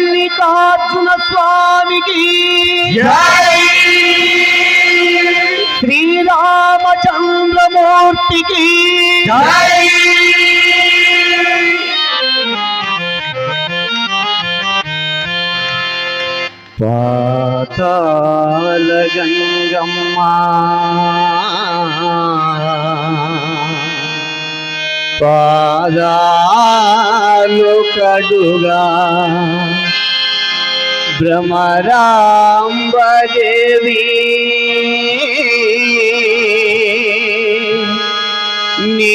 మల్లికార్జున స్వామికి. శ్రీరామచంద్రమూర్తికి. పాతాల గంగమ్మ పాదాలు కడుగా. భ్రమరాంబదేవి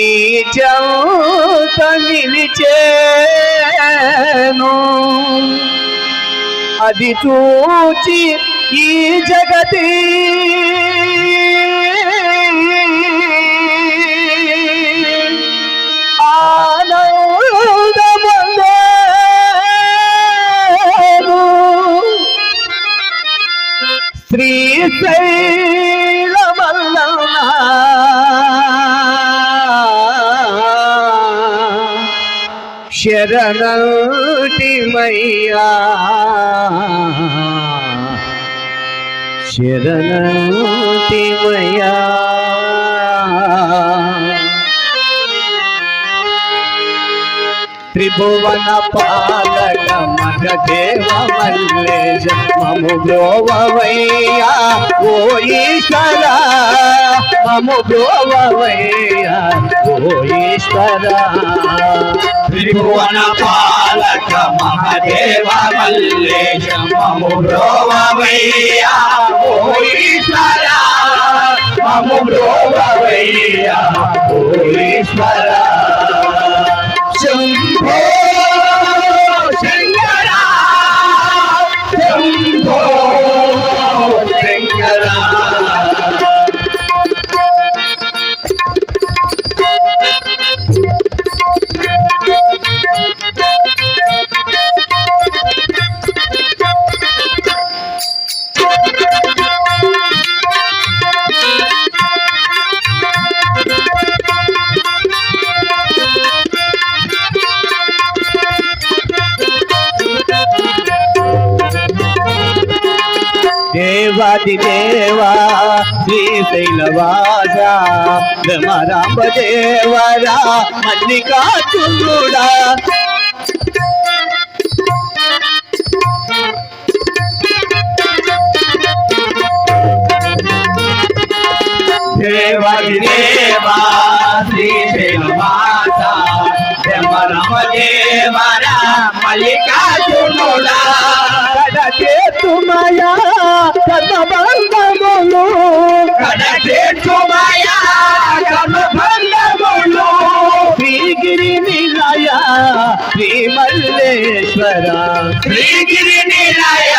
నీచంత నిలిచేను అది చూచి ఈ జగతి శ్రీశైలమల్ల శరణటిమయ్యా త్రిభువన పాలక మగ మల్లేశ మము బ్రోవయ్యా ఓ ఈశ్వర మము బ్రోవయ్యా ఓ ఈశ్వర. త్రిభువన పాలక మహదేవ మల్లేశ మము బ్రోవయ్యా ఓ దేవాది దేవా శ్రీశైలవాస రమరాంబ దేవరా మల్లికార్జునుడా. దేవరి దేవా శ్రీశైలవాస రమ దేవర మల్లికార్జునుడా. శ్రీ మల్లేశ్వర శ్రీగిరి నిలయ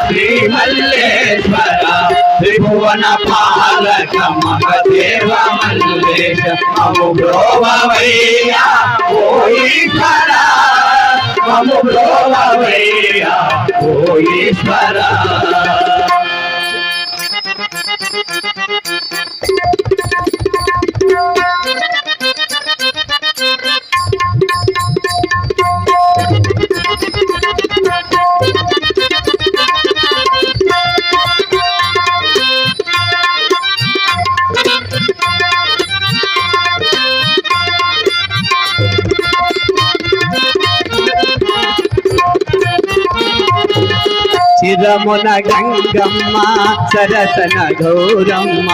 శ్రీ మల్లేశ్వర త్రిభువన పాలక మహదేవ మల్లేశ మము బ్రోవయ్యా ఓ మము బ్రోవయ్యా ఓ ఈశ్వర గంగమ్మ సరసన గౌరమ్మ.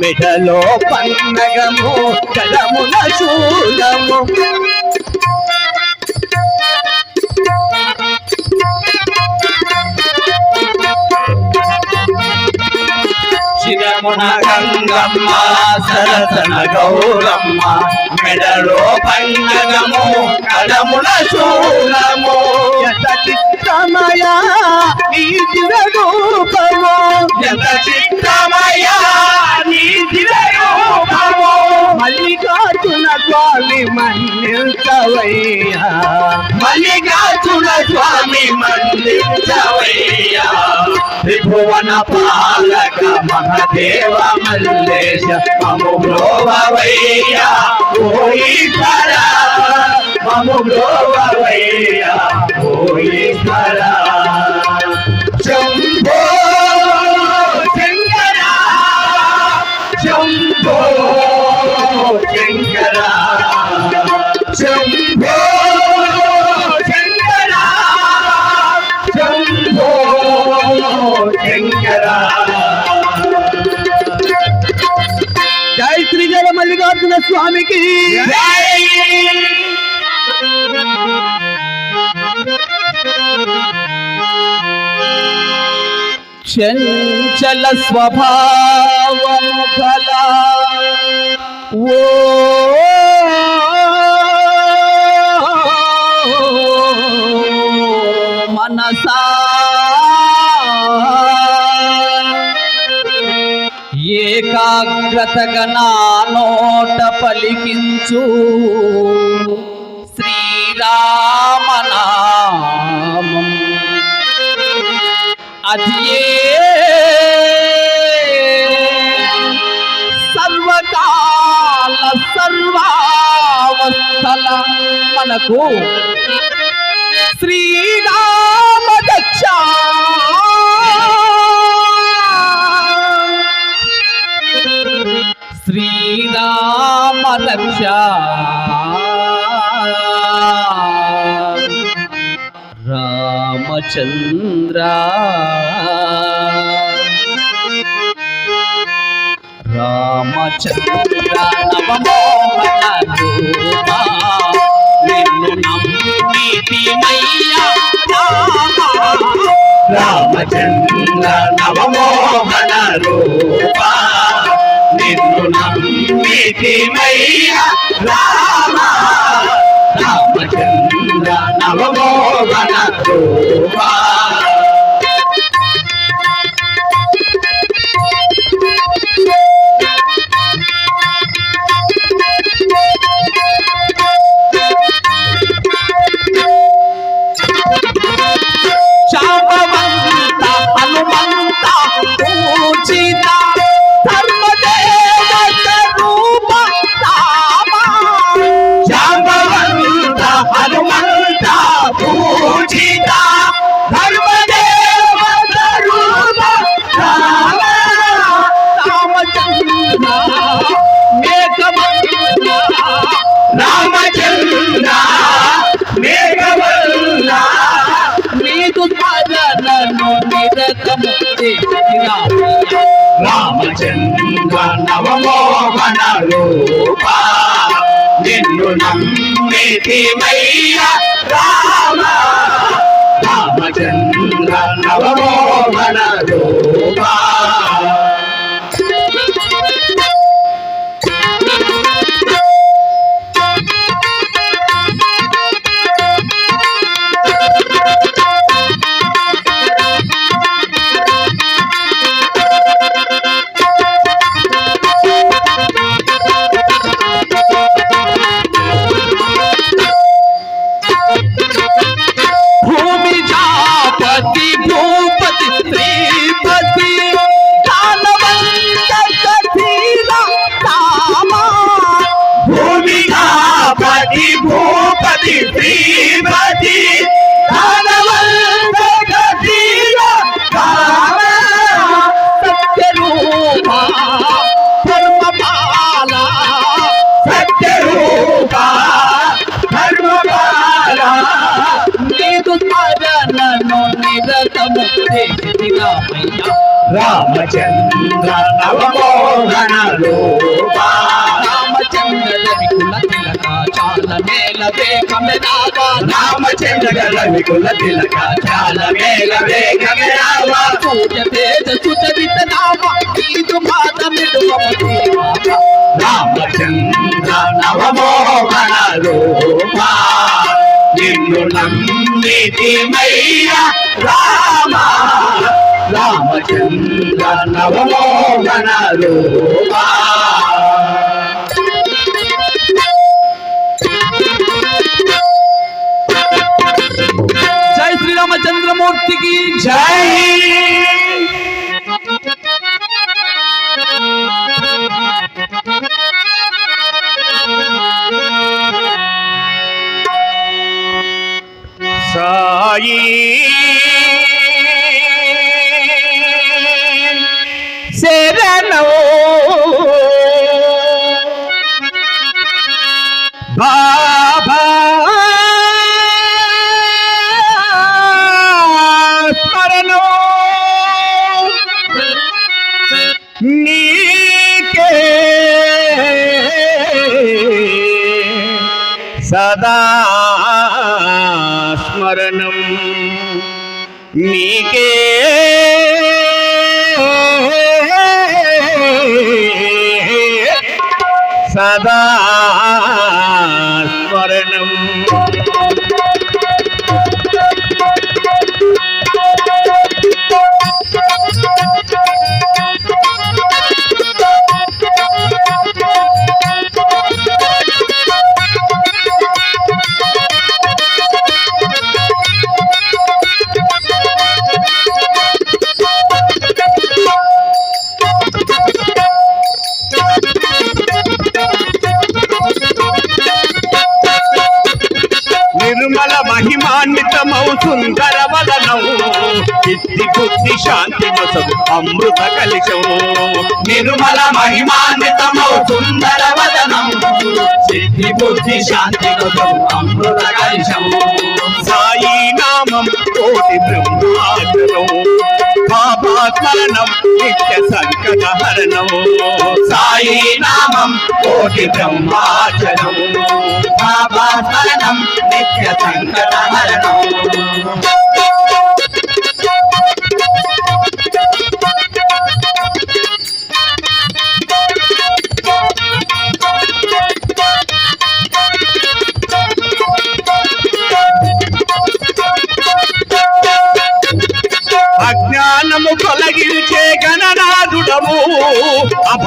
మెడలో పన్నగము కలమున చూడము. శిరమున గంగమ్మ సరసన గౌరమ్మ మెడలో పన్నగము కడముల శూలము. చిత్తమయ నీ దివ రూపము. ఎంత చిత్తమయ మన్నిల్చవయ్యా మల్లికార్జున స్వామి మందించవయ్యా. త్రిభువన పాలక మహదేవ మల్లేశ మము బ్రోవయ్య ఓ మము బ్రోవయ్య ఓ మల్లికార్జున స్వామికి చంచల స్వభావము కల ఓ మనసా ఏకాగ్రతగా నా నోట పలికించు. శ్రీరామనామం. అది సర్వకాల సర్వావస్థల మనకు. శ్రీరామ దక్షా శ్రీరామ లక్ష రామచంద్ర రామచంద్ర నవమోహన నిన్ను నమ్మితిమయ్యా రామచంద్ర నవమోహన రూపా. నిన్ను నమ్మితిమయ్య రామ రామచంద్ర నవమోహన రూప రామచంద్ర నవమోహన రూప. నిన్ను నమ్మితిమయ్య రామ రామచంద్ర నవమోహన రూప నిరతము చేసినామయ్య. రామచంద్ర నవమోహన రూపా రామచంద్ర వికుల తిలక చాల నేల వేగమెరాగా రామచంద్ర వికుల తిలక. చాల మేల వేగమే రామ. సూర్య తేజ సుచరిత నామ. నీదు పాదమిడువము రామచంద్ర నవమోహన రూపా నిన్ను నమ్మితిమయ్య రామ. రామచంద్ర నవమోహన মূর্তিকে যাই சாயி சரணோ பா స్మరణం నీకే సదా స్మరణం అమృత కలిశము నిర్మల మహిమాన్వితమౌ సుందర వదనం. సిద్ధి బుద్ధి శాంతి కోసం అమృత కలిశము సాయి నామం కోటి బ్రహ్మాచరం బాబా స్మరణం నిత్య సంకట హరణం సాయి నామం కోటి బ్రహ్మాచరం బాబా స్మరణం నిత్య సంకట హరణం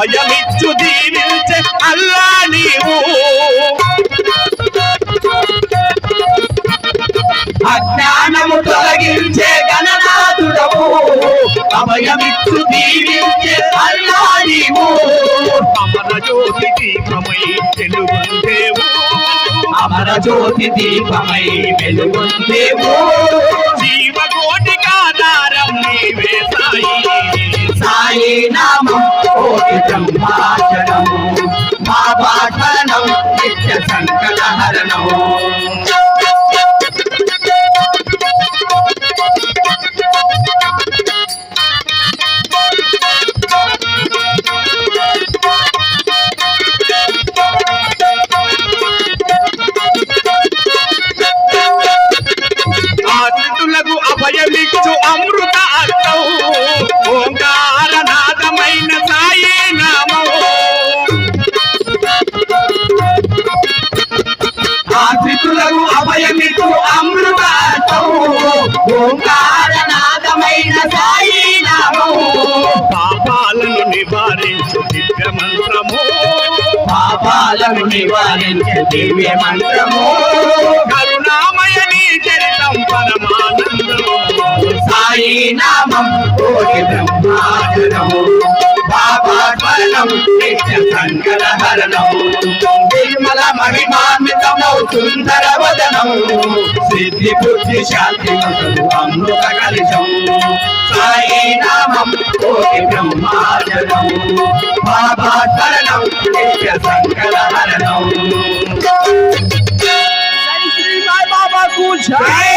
అభయమిచ్చు దీవించే అల్లా నీవు. అజ్ఞానము తొలగించే గణనాథుడవు. అభయమిచ్చు దీవించే అల్లా నీవు. అమర జ్యోతి దీపమై తెలుగుందేవు అమర జ్యోతి దీపమై వెలుగుందేవు. జీవకోటి కాదారం నీవే సాయి. సాయి నామం కోటి బ్రహ్మాచరణము. బాబా శరణం నిత్య సంకట హరణం ఆశ్రితులకు అభయమిటు అమృతార్థం ఓంకార నాదమైన సాయి నామం పాపాలను నివారించు దివ్య మంత్రము. పాపాలను నివారించే దివ్య మంత్రము. కరుణామయ నీ చరితం పరమానందం మహాయి నామం కోటి బ్రహ్మాసురము పాపాత్మరణం నిత్య సంకల హరణం నిర్మల మహిమాన్వితమౌ సుందర వదనం. సిద్ధి బుద్ధి శాంతి మతలు అమృత కలిశం సాయి నామం కోటి బ్రహ్మాసురము పాపాత్మరణం నిత్య సంకల హరణం Jai Shri Sai Baba Ku Jai!